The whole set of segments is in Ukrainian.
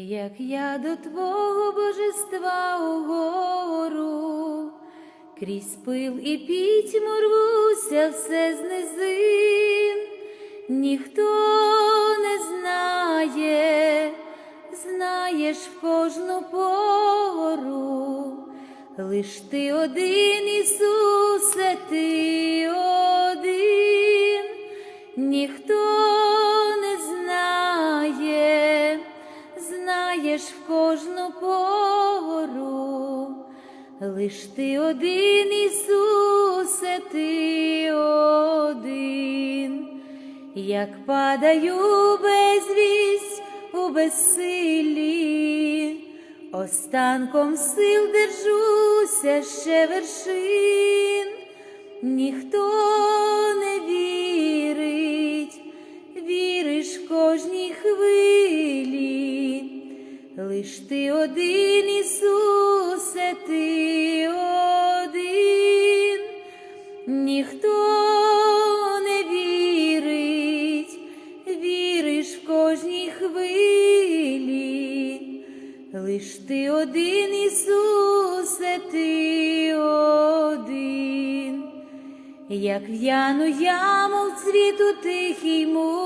як я до Твого божества угору, крізь пил і пітьму рвуся все з низин, ніхто не знає, знаєш в кожну пору, лиш ти один, Ісусе, ти один, ніхто знаєш в кожну пору, лиш ти один, Ісусе, ти один, як падаю безвість у безсилі, останком сил держуся ще вершин, ніхто не вірить, віриш кожній хвилі, лиш ти один, Ісусе, ти один, ніхто не вірить, віриш в кожній хвилі, лиш ти один, Ісусе, ти один, як в'яну яму в цвіту тихій муці,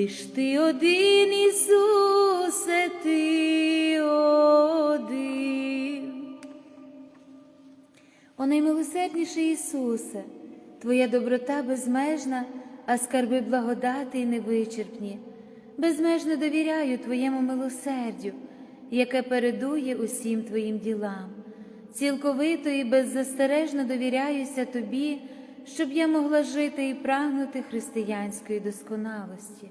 лиш ти один, Ісусе, ти один. О наймилосердніший Ісусе, Твоя доброта безмежна, а скарби благодати невичерпні. Безмежно довіряю Твоєму милосердю, яке передує усім Твоїм ділам. Цілковито і беззастережно довіряюся Тобі, щоб я могла жити і прагнути християнської досконалості.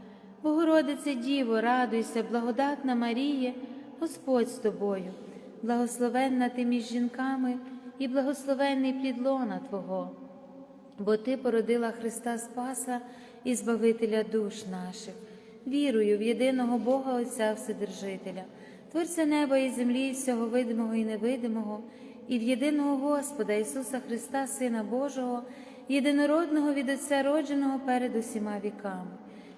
Богородице Діво, радуйся, благодатна Маріє, Господь з тобою, благословенна ти між жінками і благословенний плід лона Твого, бо Ти породила Христа Спаса і Збавителя душ наших. Вірую в єдиного Бога Отця Вседержителя, Творця неба і землі, всього видимого і невидимого, і в єдиного Господа Ісуса Христа, Сина Божого, єдинородного від Отця родженого перед усіма віками,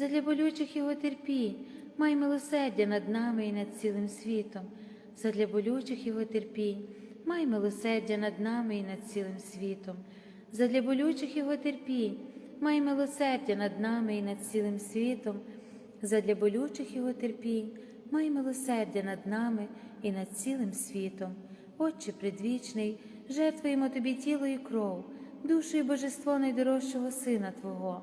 задля болючих Його терпінь, май милосердя над нами і над цілим світом, задля болючих Його терпінь, май милосердя над нами і над цілим світом, задля болючих Його терпінь, май милосердя над нами і над цілим світом, задля болючих Його терпінь, май милосердя над нами і над цілим світом. Отче предвічний, жертвуємо Тобі тіло і кров, душу і божество найдорожчого Сина Твого,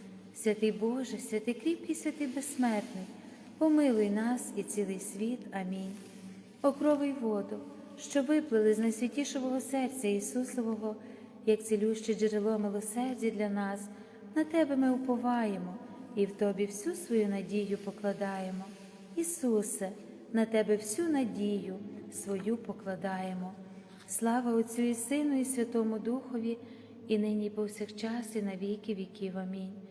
Святий Боже, святий кріпкий, святий безсмертний, помилуй нас і цілий світ. Амінь. Окровий воду, що виплили з найсвятішого серця Ісусового, як цілюще джерело милосердя для нас, на Тебе ми уповаємо і в Тобі всю свою надію покладаємо. Ісусе, на Тебе всю надію свою покладаємо. Слава Отцю і Сину, і Святому Духові, і нині, і повсякчас, і на віки віків. Амінь.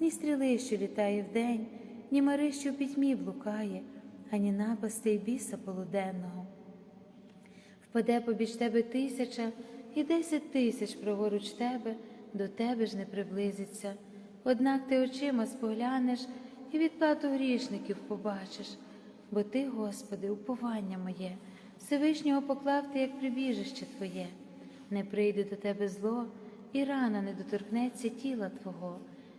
ні стріли, що літає вдень, ні мари, що в пітьмі блукає, ані напасти й біса полуденного. Впаде побіч тебе тисяча, і десять тисяч праворуч тебе, до тебе ж не приблизиться. Однак ти очима споглянеш і відплату грішників побачиш, бо ти, Господи, уповання моє, Всевишнього поклав ти, як прибіжище Твоє, не прийде до тебе зло, і рана не доторкнеться тіла Твого,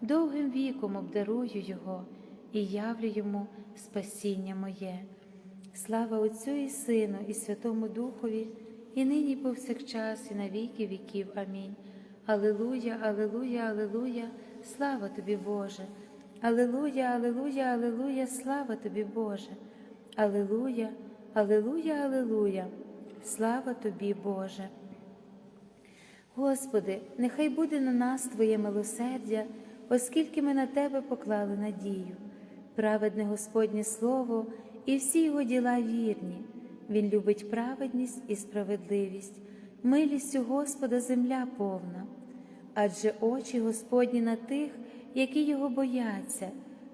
довгим віком обдарую його, і явлю йому спасіння моє. Слава Отцю і Сину, і Святому Духові, і нині, і повсякчас, і на віки віків. Амінь. Алилуя, Алилуя, Алилуя, слава тобі, Боже. Алилуя, Алилуя, Алилуя, слава тобі, Боже. Алилуя, Алилуя, Алилуя, слава тобі, Боже. Господи, нехай буде на нас Твоє милосердя, оскільки ми на Тебе поклали надію. Праведне Господнє Слово і всі його діла вірні. Він любить праведність і справедливість, милістю Господа земля повна, адже очі Господні на тих, які його бояться,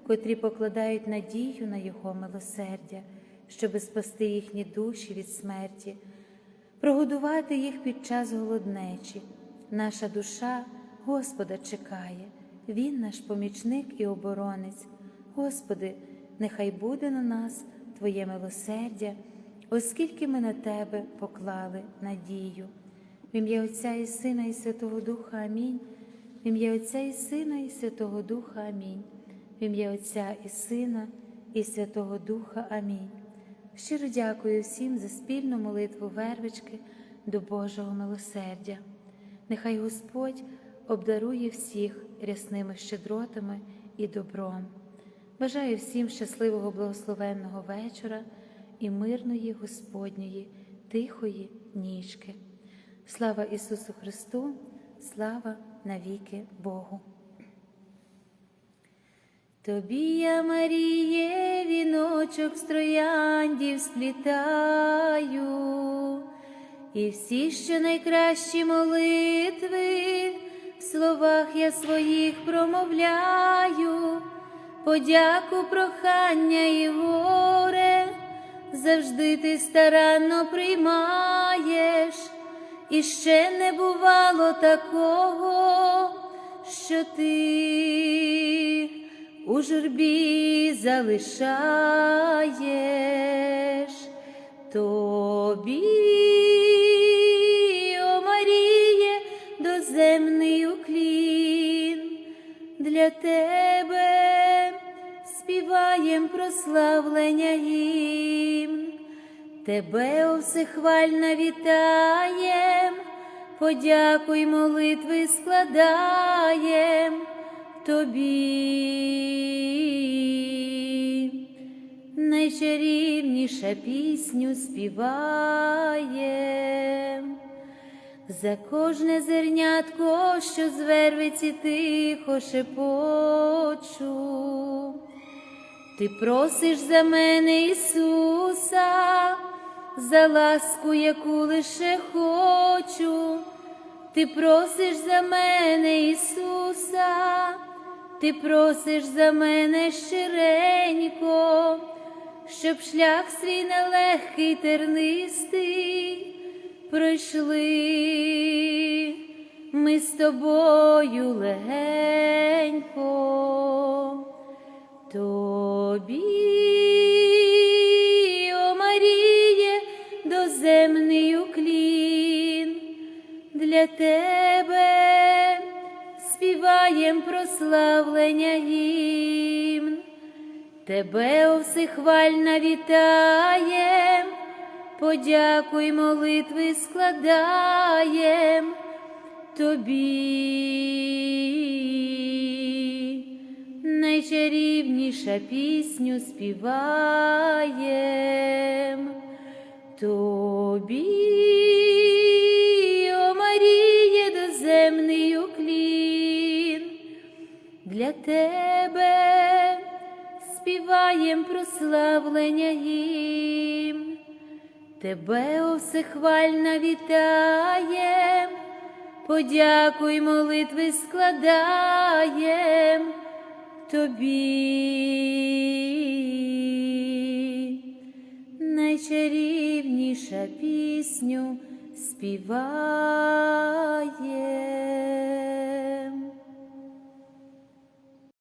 котрі покладають надію на Його милосердя, щоби спасти їхні душі від смерті, прогодувати їх під час голоднечі. Наша душа Господа чекає, Він наш помічник і оборонець. Господи, нехай буде на нас Твоє милосердя, оскільки ми на Тебе поклали надію. В ім'я Отця і Сина, і Святого Духа Амінь. В ім'я Отця і Сина, і Святого Духа Амінь. В ім'я Отця і Сина, і Святого Духа Амінь. Щиро дякую всім за спільну молитву вервички до Божого милосердя. Нехай Господь обдарує всіх рясними щедротами і добром. Бажаю всім щасливого благословенного вечора і мирної Господньої, тихої нічки. Слава Ісусу Христу, слава навіки Богу. Тобі я, Маріє, віночок гілочок з трояндів сплітаю, і всі, що найкращі молитви, я своїх промовляю, подяку, прохання і горе, завжди ти старанно приймаєш, і ще не бувало такого, що ти у журбі залишаєш. Тобі, для тебе співаєм прославлення гімн. Тебе о вітаєм, подякуй молитви складаєм тобі. Найчарівніша пісню співаєм. За кожне зернятко, що з вервиці тихо шепочу. Ти просиш за мене Ісуса, за ласку, яку лише хочу. Ти просиш за мене Ісуса, ти просиш за мене щиренько, щоб шлях свій нелегкий тернистий пройшли ми з тобою легенько. Тобі, о Маріє, доземний уклін, для тебе співаєм прославлення гімн, тебе о вітаєм, подякуй молитви складаєм тобі. Найчарівніша пісню співаєм тобі, о Маріє, доземний уклін, для тебе співаєм прославлення гімн, тебе о всехвальна вітаєм, подякуй молитви складаєм тобі. Найчарівніша пісню співає.